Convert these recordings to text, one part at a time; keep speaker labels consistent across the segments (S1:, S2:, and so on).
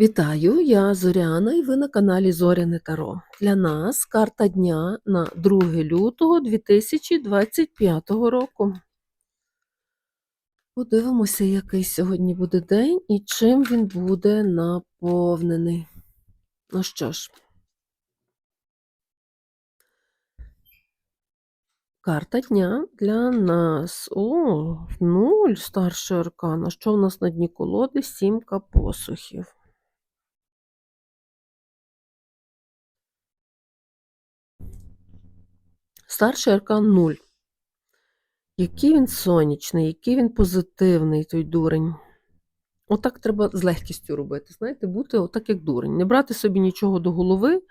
S1: Вітаю, я Зоряна і ви на каналі Зоряне Таро. Для нас карта дня на 2 лютого 2025 року. Подивимося, який сьогодні буде день і чим він буде наповнений. Ну що ж, карта дня для нас. О, нуль старший аркан. А що у нас на дні колоди? Сімка посухів. Старший аркан 0. Який він сонячний, який він позитивний, той дурень. Отак треба з легкістю робити. Знаєте, бути отак, як дурень. Не брати собі нічого до голови,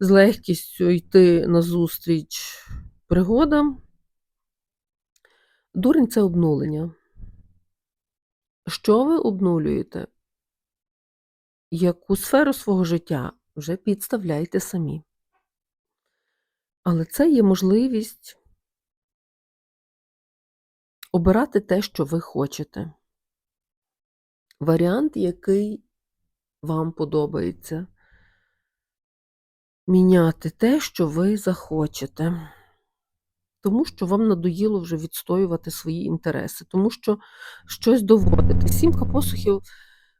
S1: з легкістю йти назустріч пригодам. Дурень це обнулення. Що ви обнулюєте? Яку сферу свого життя вже підставляйте самі. Але це є можливість обирати те, що ви хочете. Варіант, який вам подобається. Міняти те, що ви захочете. Тому що вам надоїло вже відстоювати свої інтереси, тому що щось доводити. Сімка посухів,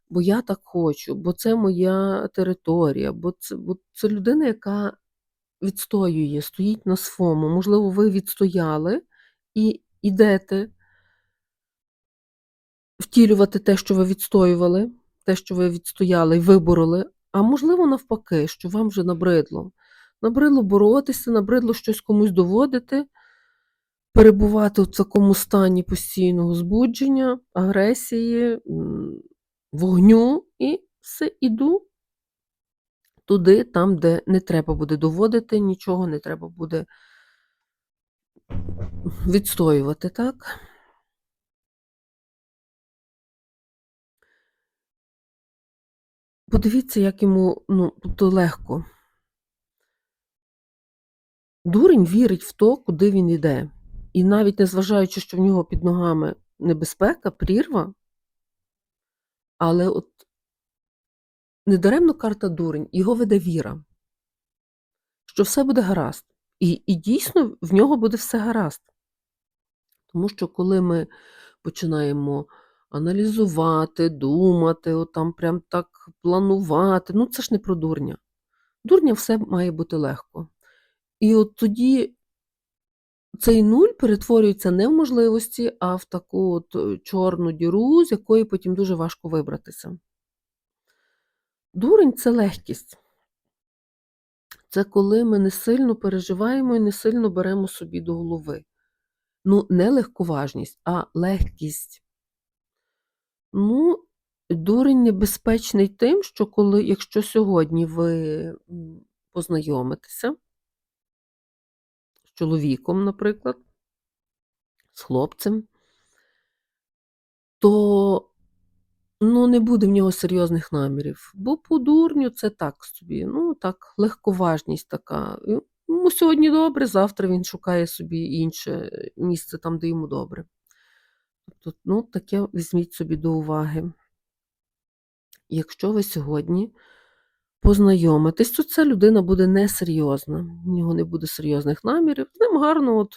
S1: бо я так хочу, бо це моя територія, бо це, бо це людина, яка відстоює, стоїть на своєму. Можливо, ви відстояли і йдете втілювати те, що ви відстоювали, те, що ви відстояли і вибороли, а можливо, навпаки, що вам вже набридло. Набридло боротися, набридло щось комусь доводити, перебувати в такому стані постійного збудження, агресії, вогню, і все іду туди, там, де не треба буде доводити нічого, не треба буде відстоювати, так? Подивіться, як йому ну, тобто легко. Дурень вірить в то, куди він йде. І навіть незважаючи, що в нього під ногами небезпека, прірва, але от недаремно карта дурень, його веде віра, що все буде гаразд. І, і дійсно в нього буде все гаразд. Тому що коли ми починаємо аналізувати, думати, от там прям так планувати, ну це ж не про дурня. Дурня все має бути легко. І от тоді цей нуль перетворюється не в можливості, а в таку от е, чорну діру, з якої потім дуже важко вибратися. Дурень це легкість. Це коли ми не сильно переживаємо і не сильно беремо собі до голови. Ну, не легковажність, а легкість. Ну, дурень небезпечний тим, що коли, якщо сьогодні ви познайомитеся з чоловіком, наприклад, з хлопцем, то ну, не буде в нього серйозних намірів. Бо по дурню це так собі, ну так, легковажність така. Йому сьогодні добре, завтра він шукає собі інше місце там, де йому добре. Тобто, ну, таке візьміть собі до уваги. Якщо ви сьогодні познайомитесь, то ця людина буде несерйозна, в нього не буде серйозних намірів, з ним гарно от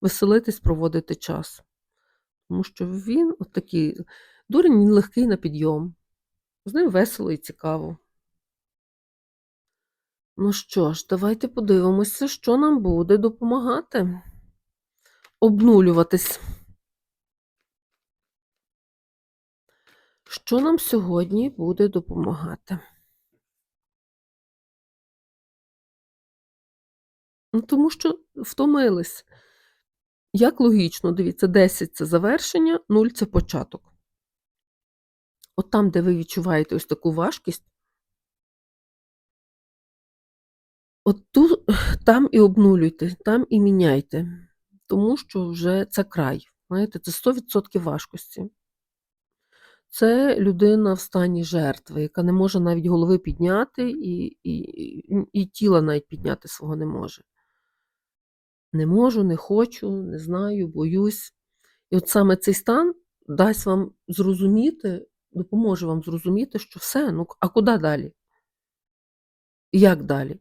S1: веселитись, проводити час. Тому що він от такий дурень, легкий на підйом, з ним весело і цікаво. Ну що ж, давайте подивимося, що нам буде допомагати обнулюватись. Що нам сьогодні буде допомагати? Ну, Тому що втомились. Як логічно, дивіться, 10 це завершення, 0 це початок. От там, де ви відчуваєте ось таку важкість, от тут, там і обнулюйте, там і міняйте, тому що вже це край. Знаєте, це 100% важкості. Це людина в стані жертви, яка не може навіть голови підняти, і, і, і тіла навіть підняти свого не може. Не можу, не хочу, не знаю, боюсь. І от саме цей стан дасть вам зрозуміти, допоможе вам зрозуміти, що все, ну а куди далі? Як далі?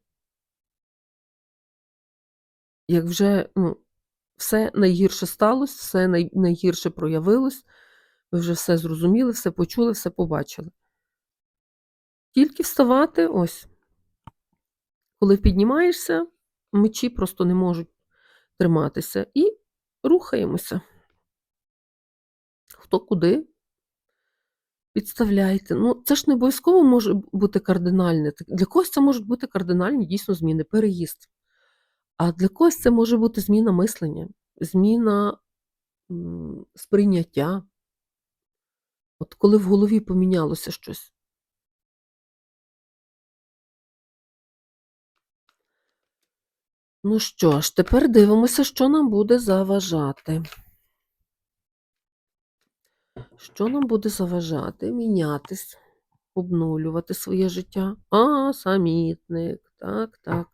S1: Як вже, ну, все найгірше сталося, все най найгірше проявилось, ви вже все зрозуміли, все почули, все побачили. Тільки вставати ось. Коли піднімаєшся, мечі просто не можуть триматися, і рухаємося. Хто куди. Підставляйте. Ну, це ж не обов'язково може бути кардинальне. Для когось це можуть бути кардинальні дійсно зміни, переїзд. А для когось це може бути зміна мислення, зміна сприйняття. От коли в голові помінялося щось. Ну що ж, тепер дивимося, що нам буде заважати. Що нам буде заважати? Мінятись, обнулювати своє життя. А, самітник. Так, так.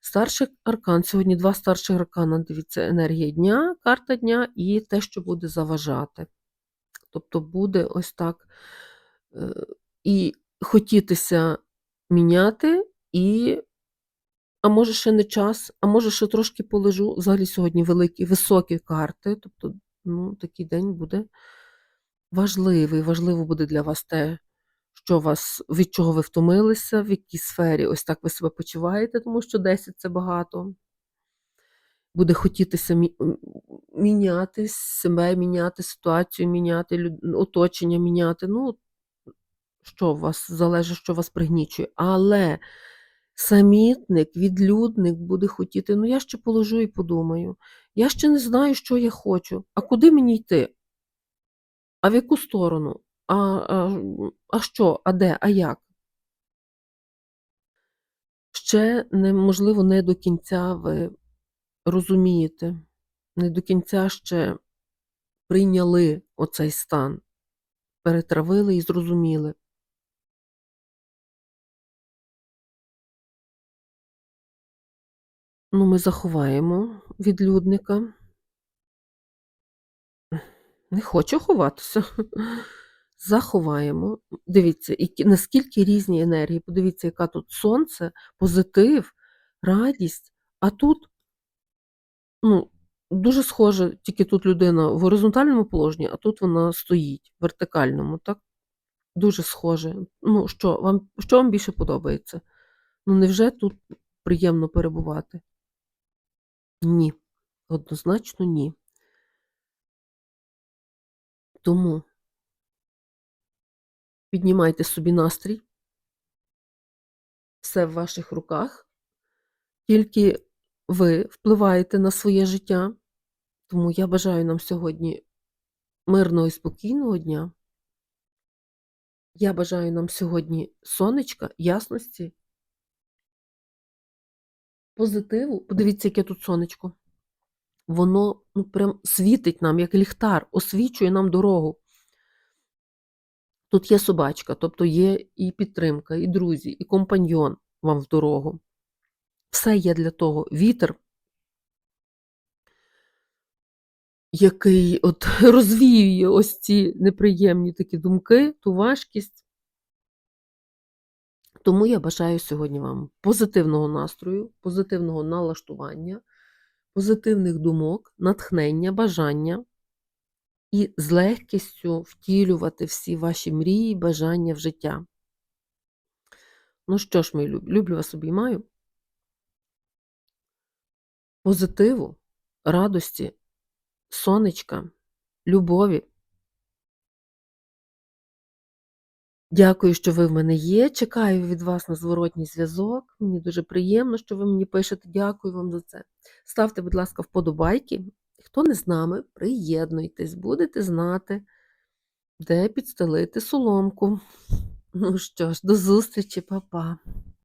S1: Старший аркан. Сьогодні два старших аркана. Дивіться, енергія дня, карта дня і те, що буде заважати. Тобто буде ось так е, і хотітися міняти, і, а може, ще не час, а може, ще трошки полежу. Взагалі сьогодні великі, високі карти. Тобто, ну, такий день буде важливий. Важливо буде для вас те, що вас, від чого ви втомилися, в якій сфері ось так ви себе почуваєте, тому що 10 це багато. Буде хотітися мі- міняти себе, міняти ситуацію, міняти оточення, міняти. Ну, що вас залежить, що вас пригнічує. Але самітник, відлюдник буде хотіти, ну я ще положу і подумаю. Я ще не знаю, що я хочу. А куди мені йти? А в яку сторону? А, а, а що? А де? А як? Ще неможливо не до кінця ви розумієте, не до кінця ще прийняли оцей стан, перетравили і зрозуміли. Ну, ми заховаємо відлюдника. Не хочу ховатися. Заховаємо. Дивіться, які, наскільки різні енергії. Подивіться, яка тут сонце, позитив, радість. А тут, ну, дуже схоже, тільки тут людина в горизонтальному положенні, а тут вона стоїть в вертикальному, так? Дуже схоже. Ну, що вам, що вам більше подобається? Ну, невже тут приємно перебувати? Ні. Однозначно ні. Тому піднімайте собі настрій. Все в ваших руках. Тільки ви впливаєте на своє життя. Тому я бажаю нам сьогодні мирного і спокійного дня. Я бажаю нам сьогодні сонечка, ясності, позитиву. Подивіться, яке тут сонечко. Воно ну, прям світить нам, як ліхтар, освічує нам дорогу. Тут є собачка, тобто є і підтримка, і друзі, і компаньйон вам в дорогу. Все є для того. Вітер, який от розвіює ось ці неприємні такі думки, ту важкість. Тому я бажаю сьогодні вам позитивного настрою, позитивного налаштування, позитивних думок, натхнення, бажання і з легкістю втілювати всі ваші мрії, бажання в життя. Ну що ж, мій люб, люблю вас обіймаю. Позитиву, радості, сонечка, любові. Дякую, що ви в мене є. Чекаю від вас на зворотній зв'язок. Мені дуже приємно, що ви мені пишете. Дякую вам за це. Ставте, будь ласка, вподобайки. Хто не з нами, приєднуйтесь, будете знати, де підстелити соломку. Ну що ж, до зустрічі, па-па.